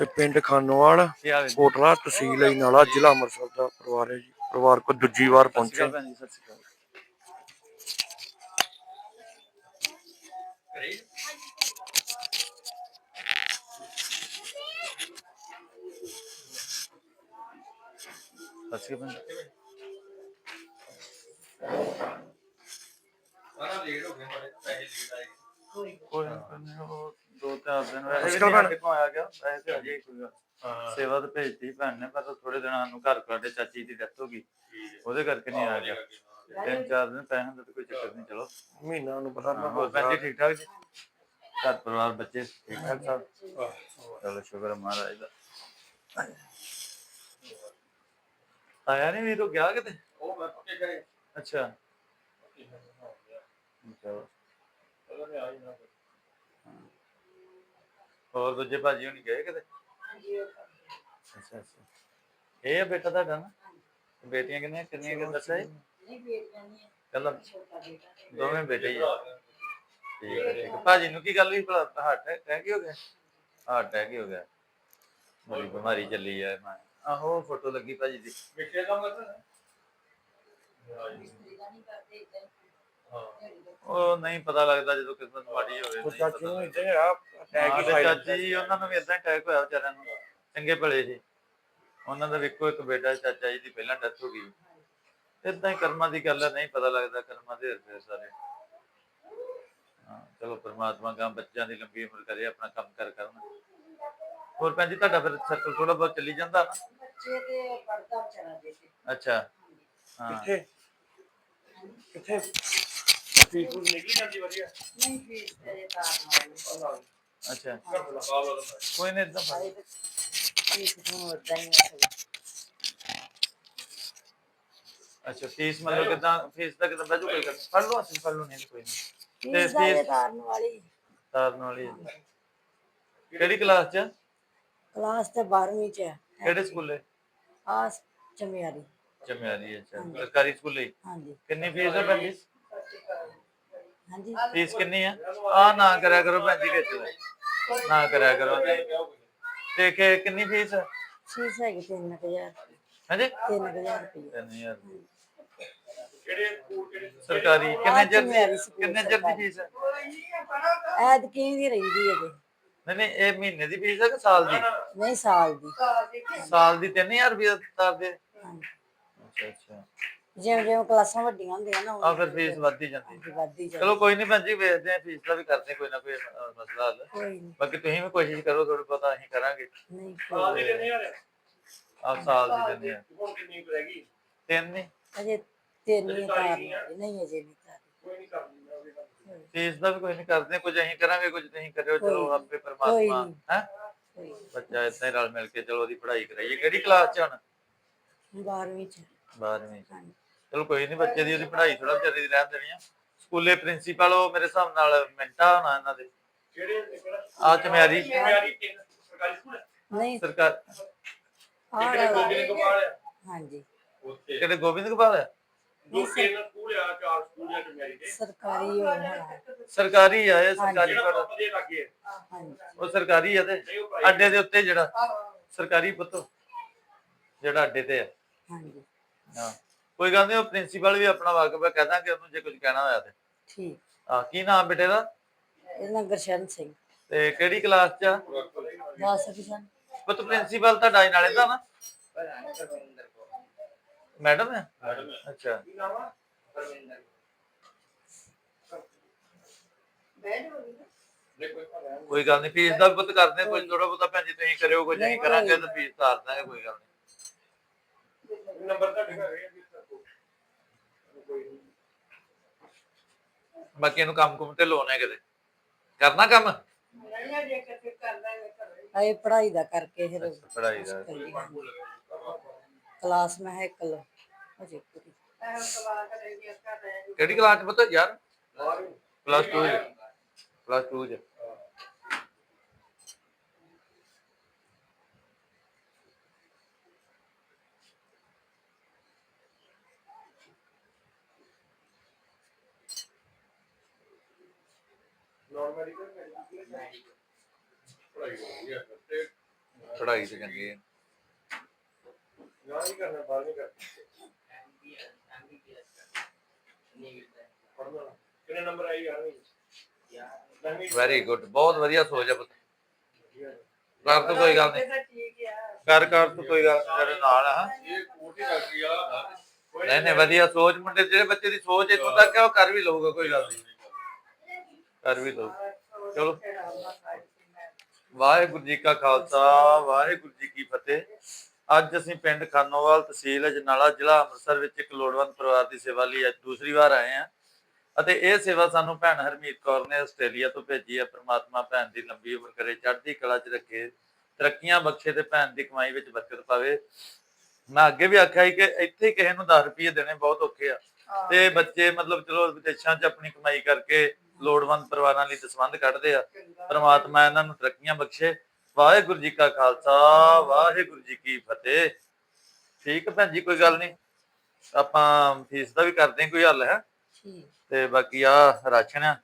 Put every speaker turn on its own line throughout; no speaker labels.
ਤੇ ਪਿੰਡ ਖਾਨੋਵਾਲ? ਕੋਟਲਾ ਤਹਿਸੀਲ ਇਨਾਲਾ ਜ਼ਿਲ੍ਹਾ ਅੰਮ੍ਰਿਤਸਰ ਦਾ ਪਰਿਵਾਰ ਹੈ ਜੀ ਪਰਿਵਾਰ ਕੋ ਦੂਜੀ ਵਾਰ ਪਹੁੰਚੇ
ਅਕਾਲ ਭੈਣ ਜੀ, ਸਤਿ ਸ਼੍ਰੀ ਅਕਾਲ ਸਤਿ ਸ਼੍ਰੀ ਅਕਾਲ ਭੈਣ ਜੀ। ਕੋਈ ਕੋਈ ਨੀ, ਉਹ ਦੋ ਚਾਰ ਦਿਨ ਵੈਸੇ
ਸਤਿ
ਵੀ
ਸ਼੍ਰੀ ਅਕਾਲ
ਨਹੀਂ ਸਾਡੇ ਕੋਲ ਆਇਆ ਗਿਆ। ਵੈਸੇ ਤੇ ਅਜੇ ਕੋਈ ਗੱਲ। ਸੇਵਾ ਤੇ ਭੇਜਤੀ ਭੈਣ ਨੇ ਪਰ ਥੋੜੇ ਦਿਨਾਂ ਨੂੰ ਘਰ ਸਾਡੇ ਚਾਚੀ ਦੀ ਡੈਥ ਹੋ ਗਈ। ਉਹਦੇ ਕਰਕੇ ਨਹੀਂ ਆ ਗਿਆ। ਤਿੰਨ ਚਾਰ ਦਿਨ ਪੈਸੇ ਦਾ ਤਾਂ ਕੋਈ ਚੱਕਰ ਨਹੀਂ ਚਲੋ।
ਮਹੀਨਾ ਨੂੰ ਪਤਾ
ਹਾਂ,
ਨਾ
ਹੋਰ ਭੈਣ ਜੀ ਠੀਕ ਠਾਕ ਜੀ? ਘਰ ਪਰਿਵਾਰ ਬੱਚੇ ਠੀਕ ਠਾਕ ਸਭ? ਚਲੋ ਸ਼ੁਕਰ ਹੈ ਮਹਾਰਾਜ ਦਾ। ਆਇਆ ਨਹੀਂ ਵੀਰੋ ਗਿਆ ਕਿਤੇ?
ਉਹ ਮੈਂ ਪੱਕੇ ਗਏ
ਅੱਛਾ। ਚਲੋ।
ਪਤਾ ਨਹੀਂ ਆਈ ਨਾ
ਹੋਰ ਦੂਜੇ ਭਾਜੀ ਹੁਣੀ ਗਏ ਕਿਤੇ? ਅੱਛਾ ਅੱਛਾ। ਇਹ ਆ ਬੇਟਾ ਤੁਹਾਡਾ ਨਾ? ਬੇਟੀਆਂ ਕਿੰਨੀਆਂ ਕਿੰਨੀਆਂ ਕਿ ਦੱਸਿਆ ਜੀ? ਕੱਲਾ ਦੋਵੇਂ ਬੇਟੇ ਹੀ ਆ। ਠੀਕ ਹੈ ਠੀਕ ਹੈ। ਭਾਜੀ ਨੂੰ ਕੀ ਗੱਲ ਹੋਈ? ਭਲਾ ਹਾਰਟ ਅਟੈਕ ਹੀ ਹੋ ਗਿਆ? ਹਾਰਟ ਅਟੈਕ ਹੀ ਹੋ ਗਿਆ। ਬੜੀ ਬਿਮਾਰੀ ਚੱਲੀ ਆ ਮੈਂ ਆਹੋ ਫੋਟੋ ਲੱਗੀ ਭਾਜੀ ਦੀ।
ਮਿੱਠੇ ਕੰਮ ਕਰਦਾ ਹਾਂ।
ਉਹ ਨਹੀਂ ਪਤਾ ਲੱਗਦਾ ਜਦੋਂ ਕਿਸਮਤ ਮਾੜੀ ਹੋਵੇ ਨਹੀਂ
ਚਾਚੀ
ਪਤਾ
ਨੂੰ
ਲੱਗਦਾ।
ਇੱਥੇ ਆ ਅਟੈਕ
ਹਾਂ,
ਹੀ
ਤੇ ਚਾਚੀ ਉਹਨਾਂ ਨੂੰ ਵੀ ਇਦਾਂ ਅਟੈਕ ਹੋਇਆ ਵਿਚਾਰਿਆਂ ਨੂੰ। ਚੰਗੇ ਭਲੇ ਸੀ। ਉਹਨਾਂ ਦਾ ਵੀ ਇੱਕੋ ਇੱਕ ਬੇਟਾ ਸੀ, ਚਾਚਾ ਜੀ ਦੀ ਪਹਿਲਾਂ ਡੈਥ ਹੋ ਗਈ। ਇਦਾਂ ਹੀ ਕਰਮਾਂ ਦੀ ਗੱਲ ਹੈ ਨਹੀਂ ਪਤਾ ਲੱਗਦਾ ਕਰਮਾਂ ਦੇ ਹਰਫੇ ਸਾਰੇ। ਹਾਂ ਚਲੋ ਪ੍ਰਮਾਤਮਾ ਗਾਂ ਬੱਚਿਆਂ ਦੀ ਲੰਬੀ ਉਮਰ ਕਰੇ ਆਪਣਾ ਕੰਮ ਕਰ ਕਰਨ। ਹੋਰ ਭੈਣ ਜੀ ਤੁਹਾਡਾ ਫਿਰ ਸਰਕਲ ਥੋੜਾ ਬਹੁਤ ਚੱਲੀ ਜਾਂਦਾ ਨਾ?
ਬੱਚੇ ਤੇ ਪੜਦਾ ਵਿਚਾਰਾ ਦੇ ਕੇ।
ਅੱਛਾ। ਹਾਂ।
ਕਿੱਥੇ? ਕਿੱਥੇ?
ਫੀਸ ਫੂਸ ਨਿਕਲੀ ਜਾਂਦੀ ਵਧੀਆ?
ਨਹੀਂ ਫੀਸ ਤੇਰੇ ਤਾਰ
ਅੱਛਾ।
ਦਾ ਬਾਬਾ ਦਾ
ਕੋਈ ਨਹੀਂ ਇਦਾਂ
ਤੇ ਫੀਸ ਨੂੰ ਉਦਾਂ ਹੀ
ਅੱਛਾ ਫੀਸ ਮਤਲਬ ਕਿਦਾਂ ਫੀਸ ਦਾ ਕਿਦਾਂ ਬਾਜੂ ਕੋਈ ਪੜ ਲਓ ਅਸੀਂ ਪੜ ਲਓ ਨਹੀਂ ਕੋਈ ਨਹੀਂ।
ਫੀਸ ਦਾ ਇਹ ਤਾਰਨ ਵਾਲੀ।
ਤਾਰਨ ਵਾਲੀ। ਕਿਹੜੀ ਕਲਾਸ ਚ?
ਕਲਾਸ ਤੇ 12ਵੀਂ ਚ ਹੈ।
ਕਿਹੜੇ ਸਕੂਲੇ?
ਆਸ ਚਮਿਆਰੀ।
ਚਮਿਆਰੀ ਅੱਛਾ। ਸਰਕਾਰੀ ਸਕੂਲੇ।
ਹਾਂਜੀ।
ਕਿੰਨੀ ਫੀਸ ਹੈ ਜੀ?
ਹਾਂਜੀ।
ਫੀਸ ਕਿੰਨੀ ਆ? ਆ ਨਾ ਕਰਿਆ ਕਰੋ ਭੈਣ ਜੀ ਵਿੱਚ ਨਾ ਕਰਿਆ ਕਰੋ। ਨਹੀਂ ਤੇ ਕਿ ਕਿੰਨੀ ਫੀਸ
ਫੀਸ ਹੈਗੀ 3000
ਹਾਂਜੀ?
3000 ਰੁਪਏ
3000
ਕਿਹੜੇ ਸਕੂਲ ਕਿਹੜੇ
ਸਰਕਾਰੀ ਕਿੰਨੇ ਚਿਰ ਦੀ ਕਿੰਨੇ ਚਿਰ ਦੀ ਫੀਸ ਹੈ
ਐਦ ਕੀ ਦੀ ਰਹਿੰਦੀ ਹੈ ਜੀ
ਨਹੀਂ ਨਹੀਂ ਇਹ ਮਹੀਨੇ ਦੀ ਫੀਸ ਹੈ ਕਿ ਸਾਲ ਦੀ?
ਨਹੀਂ ਸਾਲ ਦੀ।
ਸਾਲ ਦੀ 3000 ਰੁਪਏ ਤਾਰਦੇ।
ਹਾਂਜੀ।
ਅੱਛਾ ਅੱਛਾ।
ਜਿਵੇਂ ਜਿਵੇਂ ਕਲਾਸਾਂ ਵੱਡੀਆਂ ਹੁੰਦੀਆਂ ਨਾ
ਆ ਫਿਰ ਫੀਸ ਵੱਧਦੀ ਜਾਂਦੀ
ਫੀਸ ਵੱਧਦੀ ਜਾਂਦੀ।
ਚਲੋ ਕੋਈ ਨਹੀਂ ਭੈਣ ਜੀ ਵੇਖਦੇ ਆ ਫੀਸ ਦਾ ਵੀ ਕਰਦੇ ਕੋਈ ਨਾ ਕੋਈ ਅਹ, ਮਸਲਾ ਹੱਲ।
ਕੋਈ ਨਹੀਂ
ਬਾਕੀ ਤੁਸੀਂ ਵੀ ਕੋਸ਼ਿਸ਼ ਕਰੋ ਥੋੜੀ ਪਤਾ ਅਸੀਂ ਕਰਾਂਗੇ।
ਨਹੀਂ
ਸਾਲ
ਕੋਈ
ਦੀ ਦਿੰਦੇ ਯਾਰ
ਆ ਸਾਲ ਦੀ ਦਿੰਦੇ ਆ।
ਹੁਣ ਕਿੰਨੀ ਕੁ ਰਹਿ ਗਈ?
ਤਿੰਨ ਨਹੀਂ
ਅਜੇ ਤਾਰ ਵਾਲੀ ਨਹੀਂ ਅਜੇ ਨਹੀਂ ਤਾਰੀ
ਕੋਈ ਨਹੀਂ ਕਰਨੀ ਮੈਂ ਉਹਦੇ ਨਾਲ
ਫੀਸ ਦਾ ਵੀ ਕੋਈ ਨਹੀਂ ਕਰਦੇ ਕੁਝ ਅਸੀਂ ਕਰਾਂਗੇ ਕੁਝ ਤੁਸੀਂ ਕਰਿਓ। ਚਲੋ
ਕੋਈ
ਆਪੇ
ਕੋਈ
ਪਰਮਾਤਮਾ
ਨਹੀਂ।
ਹੈ?
ਕੋਈ
ਬੱਚਾ ਹੀ ਰਲ ਮਿਲ ਕੇ ਚਲੋ ਉਹਦੀ ਪੜ੍ਹਾਈ ਕਰਾਈਏ। ਕਿਹੜੀ ਕਲਾਸ ਚ ਹੁਣ?
12ਵੀਂ ਚ।
12ਵੀਂ ਚ ਚਲੋ ਕੋਈ ਨਹੀਂ ਬੱਚੇ ਦੀ ਉਹਦੀ ਪੜ੍ਹਾਈ ਥੋੜਾ ਵਿਚਾਰੀ ਦੀ ਰਹਿਣ ਦੇਣੀ ਆ। ਸਕੂਲੇ ਪ੍ਰਿੰਸੀਪਲ ਉਹ ਮੇਰੇ ਹਿਸਾਬ ਨਾਲ ਮਿੰਟਾ ਹੋਣਾ ਇਹਨਾਂ ਦੇ। ਆ ਚਮਿਆਰੀ।
ਚਮਿਆਰੀ ਤਿੰਨ ਸਰਕਾਰੀ ਸਕੂਲ ਹੈ
ਨਹੀਂ।
ਸਰਕਾਰ
ਆਹ
ਕਿਹੜੇ ਗੋਬਿੰਦ ਗੋਪਾਲ ਹੈ
ਹਾਂਜੀ।
ਉੱਥੇ।
ਕਿਹੜੇ ਗੋਬਿੰਦ ਗੋਪਾਲ ਹੈ
ਦੋ ਤਿੰਨ ਸਕੂਲ ਆ ਚਾਰ ਸਕੂਲ ਆ ਚਮਿਆਰੀ ਦੇ।
ਸਰਕਾਰੀ ਹੋਣਾ
ਸਰਕਾਰੀ ਆ ਇਹ ਸਰਕਾਰੀ ਪੜ੍ਹ
ਪੰਪ ਦੇ ਲੱਗੇ
ਹਾਂਜੀ।
ਉਹ ਸਰਕਾਰੀ ਆ ਤੇ ਅੱਡੇ ਦੇ ਉੱਤੇ ਜਿਹੜਾ ਸਰਕਾਰੀ ਪੁੱਤ ਜਿਹੜਾ ਅੱਡੇ ਤੇ ਆ।
ਹਾਂਜੀ।
ਹਾਂ। ਕੋਈ ਗੱਲ ਨਹੀਂ ਉਹ ਪ੍ਰਿੰਸੀਪਲ ਵੀ ਆਪਣਾ ਵਾਕਫ ਹੈ ਕਹਿ ਦਾਂਗੇ ਉਹਨੂੰ ਜੇ ਕੁਝ ਕਹਿਣਾ ਹੋਇਆ ਤੇ।
ਠੀਕ।
ਹਾਂ ਕੀ ਨਾਮ ਬੇਟੇ ਦਾ?
ਇਹਦਾ ਨਾਂ ਗੁਰਸ਼ਰਨ ਸਿੰਘ।
ਤੇ ਕਿਹੜੀ ਕਲਾਸ ਚ ਆ?
ਦੱਸ ਕਿਸਨ
ਪੁੱਤ ਪ੍ਰਿੰਸੀਪਲ ਨਾਲੇ ਦਾ ਨਾ? ਮੈਡਮ ਹੈ
ਮੈਡਮ ਹੈ।
ਅੱਛਾ।
ਕੀ
ਕੋਈ ਗੱਲ ਨਹੀਂ ਫੀਸ ਦਾ ਵੀ ਪੁੱਤ ਕਰਦੇ ਕੋਈ ਥੋੜਾ ਬਹੁਤਾ ਭੈਣ ਜੀ ਤੁਸੀਂ ਕਰਿਓ ਕੁਝ
ਨਹੀਂ,
ਕਰਾਂਗੇ ਤਾਂ ਫੀਸ ਤਾਰ ਦਾਂਗੇ ਕੋਈ ਗੱਲ ਨਹੀਂ
ਨੰਬਰ ਤੁਹਾਡੇ ਘਰ ਹੈ ਕੋਈ ਨਹੀਂ
ਬਾਕੀ ਇਹਨੂੰ ਕੰਮ ਕੁਮ ਤੇ ਲੋਨ ਹੈ ਕਿਤੇ। ਕਰਨਾ ਕੰਮ?
ਆਏ ਪੜ੍ਹਾਈ ਦਾ ਕਰਕੇ ਫਿਰ
ਪੜਾਈ ਦਾ।
ਕਲਾਸ ਮੈਂ ਹੈ ਇੱਕ ਲ ਅਜੇ ਪੂਰੀ।
ਕਿਹੜੀ ਕਲਾਸ ਚ ਪੁੱਤ ਯਾਰ? ਪਲੱਸ 2 ਪਲੱਸ 2 ਚ।
ਨਾਨ ਮੈਡੀਕਲ ਮੈਡੀਕਲ ਪੜਾਈ ਹੋ ਤੇ
ਚੜਾਈ ਤੇ ਚੰਗੀ ਹੈ
ਨਾ ਹੀ ਕਰਨਾ ਬਾਹਰ ਨਹੀਂ ਕਰਨਾ ਪੜ੍ਹਨਾ ਕਿੰਨੇ ਨੰਬਰ ਆਈ ਯਾਰ ਨਹੀਂ
ਵੈਰੀ ਗੁੱਡ ਬਹੁਤ ਵਧੀਆ ਸੋਚ ਹੈ ਪੁੱਤ। ਕਰ ਤੂੰ ਕੋਈ ਗੱਲ ਨਹੀਂ
ਆ।
ਕਰ ਕਰ ਤੂੰ ਕੋਈ ਗੱਲ ਨੀ, ਤੇਰੇ ਨਾਲ ਆ
ਇਹ ਕੋਟੀ ਡਾਕਟਰੀ ਆ।
ਨਹੀਂ ਨਹੀਂ ਵਧੀਆ ਸੋਚ ਮੁੰਡੇ ਜਿਹੜੇ ਬੱਚੇ ਦੀ ਸੋਚ ਇੱਥੋਂ ਤੱਕ ਹੈ ਉਹ ਕਰ ਵੀ ਲਊਗਾ ਕੋਈ ਗੱਲ ਨਹੀਂ ਕਰ ਵੀ ਲਊ ਚਲੋ। ਵਾਹਿਗੁਰੂ ਜੀ ਕਾ ਖਾਲਸਾ ਵਾਹਿਗੁਰੂ ਜੀ ਕੀ ਫਤਿਹ। ਅੱਜ ਅਸੀਂ ਪਿੰਡ ਖਾਨੋਵਾਲ ਤਹਿਸੀਲ ਅਜਨਾਲਾ ਜ਼ਿਲ੍ਹਾ ਅੰਮ੍ਰਿਤਸਰ ਵਿੱਚ ਇੱਕ ਲੋੜਵੰਦ ਪਰਿਵਾਰ ਦੀ ਸੇਵਾ ਲਈ ਅੱਜ ਦੂਸਰੀ ਵਾਰ ਆਏ ਹਾਂ। ਅਤੇ ਇਹ ਸੇਵਾ ਸਾਨੂੰ ਭੈਣ ਹਰਮੀਤ ਕੌਰ ਨੇ ਆਸਟ੍ਰੇਲੀਆ ਤੋਂ ਭੇਜੀ ਹੈ। ਪ੍ਰਮਾਤਮਾ ਭੈਣ ਦੀ ਲੰਬੀ ਉਮਰ ਕਰੇ ਚੜ੍ਹਦੀ ਕਲਾ 'ਚ ਰੱਖੇ ਤਰੱਕੀਆਂ ਬਖਸ਼ੇ ਤੇ ਭੈਣ ਦੀ ਕਮਾਈ ਵਿੱਚ ਬਰਕਤ ਪਾਵੇ। ਮੈਂ ਅੱਗੇ ਵੀ ਆਖਿਆ ਸੀ ਕਿ ਇੱਥੇ ਕਿਸੇ ਨੂੰ 10 ਰੁਪਏ ਦੇਣੇ ਬਹੁਤ ਔਖੇ ਆ। ਤੇ ਬੱਚੇ ਮਤਲਬ ਚਲੋ ਵਿਦੇਸ਼ਾਂ 'ਚ ਆਪਣੀ ਕਮਾਈ ਕਰਕੇ ਲੋੜਵੰਦ ਪਰਿਵਾਰਾਂ ਲਈ ਦਸਵੰਧ ਕੱਢਦੇ ਆ। ਪ੍ਰਮਾਤਮਾ ਇਹਨਾਂ ਨੂੰ ਤਰੱਕੀਆਂ ਬਖਸ਼ੇ। ਵਾਹਿਗੁਰੂ ਜੀ ਕਾ ਖਾਲਸਾ ਵਾਹਿਗੁਰੂ ਜੀ ਕੀ ਫਤਿਹ। ਠੀਕ ਹੈ ਭੈਣ ਜੀ ਕੋਈ ਗੱਲ ਨਹੀਂ। ਆਪਾਂ ਫੀਸ ਦਾ ਵੀ ਕਰਦੇ ਕੋਈ ਹੱਲ ਹੈ? ਤੇ ਬਾਕੀ ਆ ਰਾਸ਼ਨ ਆ।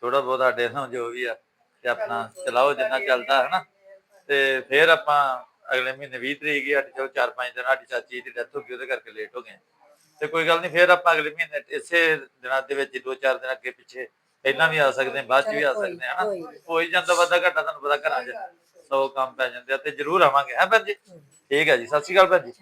ਥੋੜਾ ਬਹੁਤ ਸਾਡੇ ਨੂੰ ਜੋ ਵੀ ਆ ਤੇ ਆਪਣਾ ਚਲਾਓ ਜਿੰਨਾ ਚੱਲਦਾ ਹੈ ਨਾ ਤੇ ਫਿਰ ਆਪਾਂ ਅਗਲੇ ਮਹੀਨੇ 20 ਤਰੀਕ ਹੀ ਸਾਡੇ ਚਲੋ 4-5 ਦਿਨ ਸਾਡੀ ਚਾਚੀ ਦੀ ਡੈਥ ਹੋ ਗਈ ਉਹਦੇ ਕਰਕੇ ਲੇਟ ਹੋ ਗਏ ਤੇ ਕੋਈ ਗੱਲ ਨਹੀਂ ਫਿਰ ਆਪਾਂ ਅਗਲੇ ਮਹੀਨੇ ਇਸੇ ਦਿਨਾਂ ਦੇ ਵਿੱਚ 2-4 ਦਿਨ ਅੱਗੇ ਪਿੱਛੇ ਪਹਿਲਾਂ ਵੀ ਆ ਸਕਦੇ ਬਾਅਦ ਚ ਵੀ ਆ ਸਕਦੇ ਹਾਂ ਹਨਾ? ਕੋਈ ਜਾਂਦਾ ਵਾਧਾ ਘਾਟਾ ਤੁਹਾਨੂੰ ਪਤਾ ਘਰਾਂ 'ਚ ਸੌ ਕੰਮ ਪੈ ਜਾਂਦੇ ਆ ਤੇ ਜ਼ਰੂਰ ਆਵਾਂਗੇ ਹੈ ਭੈਣ ਜੀ? ਠੀਕ ਹੈ ਜੀ ਸਤਿ ਸ਼੍ਰੀ ਅਕਾਲ ਭੈਣ ਜੀ।